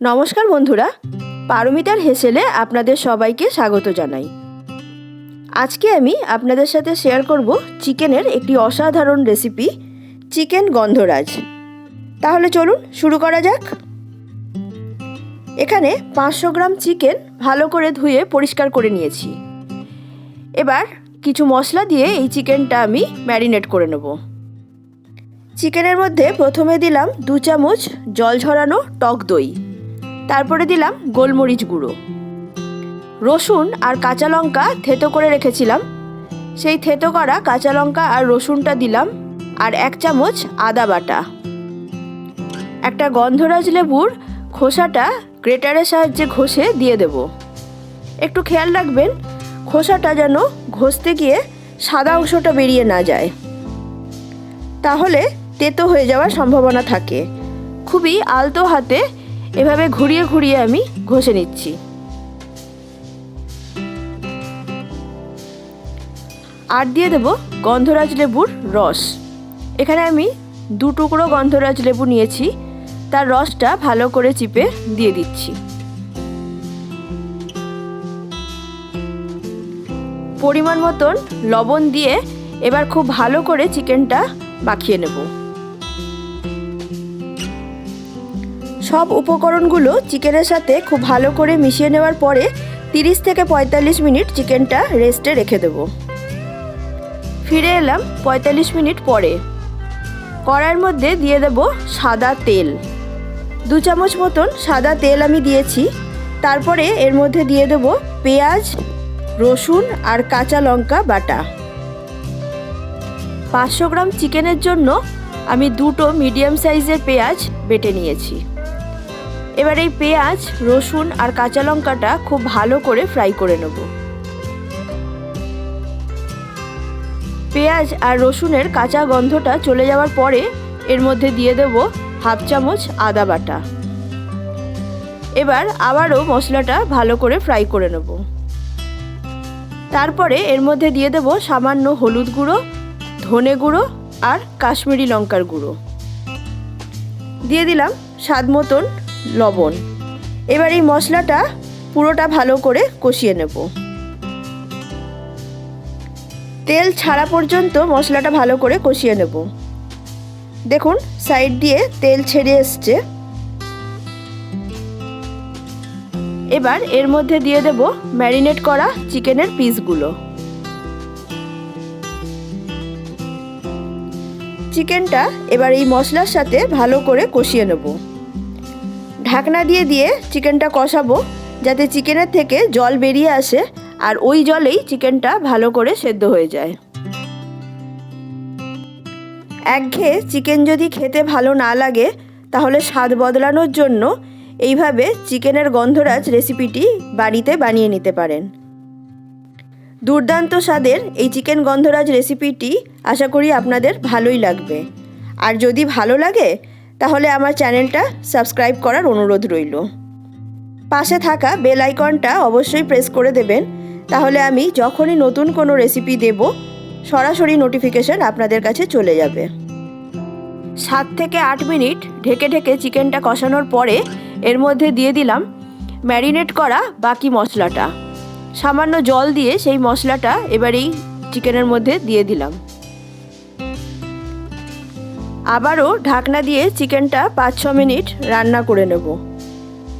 নমস্কার বন্ধুরা, পারমিতার হেসেলে আপনাদের সবাইকে স্বাগত জানাই। আজকে আমি আপনাদের সাথে শেয়ার করব চিকেনের একটি অসাধারণ রেসিপি, চিকেন গন্ধরাজ। তাহলে চলুন শুরু করা যাক। এখানে পাঁচশো গ্রাম চিকেন ভালো করে ধুয়ে পরিষ্কার করে নিয়েছি। এবার কিছু মশলা দিয়ে এই চিকেনটা আমি ম্যারিনেট করে নেব। চিকেনের মধ্যে প্রথমে দিলাম দু চামচ জল ঝরানো টক দই। তারপরে দিলাম গোলমরিচ গুঁড়ো। রসুন আর কাঁচা লঙ্কা থেতো করে রেখেছিলাম। সেই থেতো করা কাঁচা লঙ্কা আর রসুনটা দিলাম আর এক চামচ আদা বাটা। একটা গন্ধরাজ লেবুর খোসাটা গ্রেটারের সাহায্যে ঘষে দিয়ে দেব। একটু খেয়াল রাখবেন, খোসাটা যেন ঘষতে গিয়ে সাদা অংশটা বেরিয়ে না যায়। তাহলে তেতো হয়ে যাওয়ার সম্ভাবনা থাকে। খুবই আলতো হাতে এভাবে ঘুরিয়ে ঘুরিয়ে আমি ঘষে নিচ্ছি। আর দিয়ে দেব গন্ধরাজ লেবুর রস। এখানে আমি দু টুকরো গন্ধরাজ লেবু নিয়েছি, তার রসটা ভালো করে চিপে দিয়ে দিচ্ছি। পরিমাণ মতন লবণ দিয়ে এবার খুব ভালো করে চিকেনটা মাখিয়ে নেব। সব উপকরণগুলো চিকেনের সাথে খুব ভালো করে মিশিয়ে নেওয়ার পরে তিরিশ থেকে পঁয়তাল্লিশ মিনিট চিকেনটা রেস্টে রেখে দেব। ফিরে এলাম পঁয়তাল্লিশ মিনিট পরে। কড়াইয়ের মধ্যে দিয়ে দেব সাদা তেল। দু চামচ মতন সাদা তেল আমি দিয়েছি। তারপরে এর মধ্যে দিয়ে দেব পেঁয়াজ, রসুন আর কাঁচা লঙ্কা বাটা। পাঁচশো গ্রাম চিকেনের জন্য আমি দুটো মিডিয়াম সাইজের পেঁয়াজ বেটে নিয়েছি। এবার এই পেঁয়াজ, রসুন আর কাঁচা লঙ্কাটা খুব ভালো করে ফ্রাই করে নেব। পেঁয়াজ আর রসুনের কাঁচা গন্ধটা চলে যাওয়ার পরে এর মধ্যে দিয়ে দেব হাফ চামচ আদা বাটা। এবার আবারও মশলাটা ভালো করে ফ্রাই করে নেব। তারপরে এর মধ্যে দিয়ে দেব সামান্য হলুদ গুঁড়ো, ধনে গুঁড়ো আর কাশ্মীরি লঙ্কার গুঁড়ো। দিয়ে দিলাম স্বাদ মতন লবণ। এবার এই মশলাটা পুরোটা ভালো করে কষিয়ে নেব। তেল ছাড়া পর্যন্ত মশলাটা ভালো করে কষিয়ে নেব। দেখুন, সাইড দিয়ে তেল ছেড়ে এসছে। এবার এর মধ্যে দিয়ে দেব ম্যারিনেট করা চিকেনের পিসগুলো। চিকেনটা এবার এই মশলার সাথে ভালো করে কষিয়ে নেব। ঢাকনা দিয়ে দিয়ে চিকেনটা কষাবো, যাতে চিকেনের থেকে জল বেরিয়ে আসে আর ওই জলেই চিকেনটা ভালো করে সেদ্ধ হয়ে যায়। একঘেয়ে চিকেন যদি খেতে ভালো না লাগে, তাহলে স্বাদ বদলানোর জন্য এইভাবে চিকেনের গন্ধরাজ রেসিপিটি বাড়িতে বানিয়ে নিতে পারেন। দুর্দান্ত স্বাদের এই চিকেন গন্ধরাজ রেসিপিটি আশা করি আপনাদের ভালোই লাগবে। আর যদি ভালো লাগে তাহলে আমার চ্যানেলটা সাবস্ক্রাইব করার অনুরোধ রইল। পাশে থাকা বেল আইকনটা অবশ্যই প্রেস করে দেবেন। তাহলে আমি যখনই নতুন কোনো রেসিপি দেব, সরাসরি নোটিফিকেশন আপনাদের কাছে চলে যাবে। সাত থেকে আট মিনিট ঢেকে ঢেকে চিকেনটা কষানোর পরে এর মধ্যে দিয়ে দিলাম ম্যারিনেট করা বাকি মশলাটা। সামান্য জল দিয়ে সেই মশলাটা এবার এই চিকেনের মধ্যে দিয়ে দিলাম। আবারও ঢাকনা দিয়ে চিকেনটা পাঁচ ছ মিনিট রান্না করে নেব।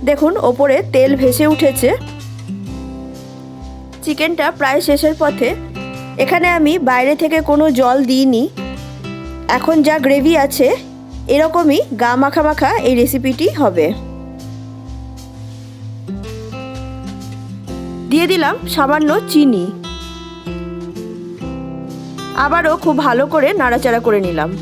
দেখুন, ওপরে তেল ভেসে উঠেছে। চিকেনটা প্রায় শেষের পথে। এখানে আমি বাইরে থেকে কোনো জল দিইনি। এখন যা গ্রেভি আছে, এরকমই গা মাখা মাখা এই রেসিপিটি হবে। দিয়ে দিলাম সামান্য চিনি। আবারও খুব ভালো করে নাড়াচাড়া করে নিলাম।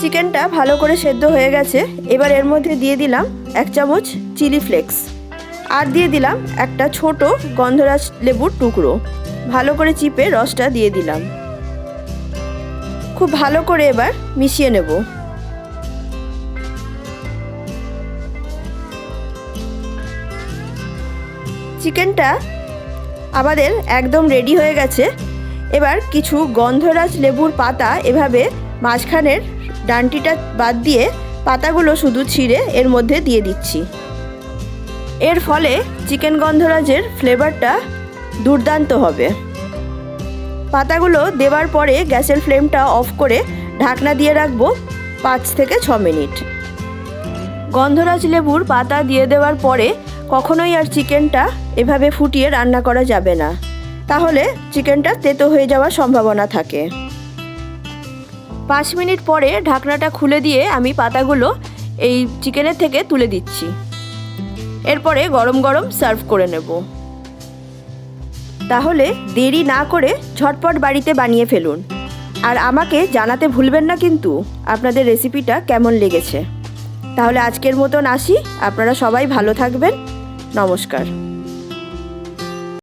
চিকেনটা ভালো করে সেদ্ধ হয়ে গেছে। এবার এর মধ্যে দিয়ে দিলাম এক চামচ চিলি ফ্লেক্স। আর দিয়ে দিলাম একটা ছোট গন্ধরাজ লেবুর টুকরো। ভালো করে চিপে রসটা দিয়ে দিলাম। খুব ভালো করে এবার মিশিয়ে নেব। চিকেনটা আমাদের একদম রেডি হয়ে গেছে। এবার কিছু গন্ধরাজ লেবুর পাতা এভাবে মাঝখানের ডান্টিটা বাদ দিয়ে পাতাগুলো শুধু ছিঁড়ে এর মধ্যে দিয়ে দিচ্ছি। এর ফলে চিকেন গন্ধরাজের ফ্লেভারটা দুর্দান্ত হবে। পাতাগুলো দেওয়ার পরে গ্যাসের ফ্লেমটা অফ করে ঢাকনা দিয়ে রাখব পাঁচ থেকে ছ মিনিট। গন্ধরাজ লেবুর পাতা দিয়ে দেওয়ার পরে কখনোই আর চিকেনটা এভাবে ফুটিয়ে রান্না করা যাবে না। তাহলে চিকেনটা তেতো হয়ে যাওয়ার সম্ভাবনা থাকে। পাঁচ মিনিট পরে ঢাকনাটা খুলে দিয়ে আমি পাতাগুলো এই চিকেনের থেকে তুলে দিচ্ছি। এরপরে গরম গরম সার্ভ করে নেব। তাহলে দেরি না করে ঝটপট বাড়িতে বানিয়ে ফেলুন। আর আমাকে জানাতে ভুলবেন না কিন্তু আপনাদের রেসিপিটা কেমন লেগেছে। তাহলে আজকের মতন আসি। আপনারা সবাই ভালো থাকবেন। নমস্কার।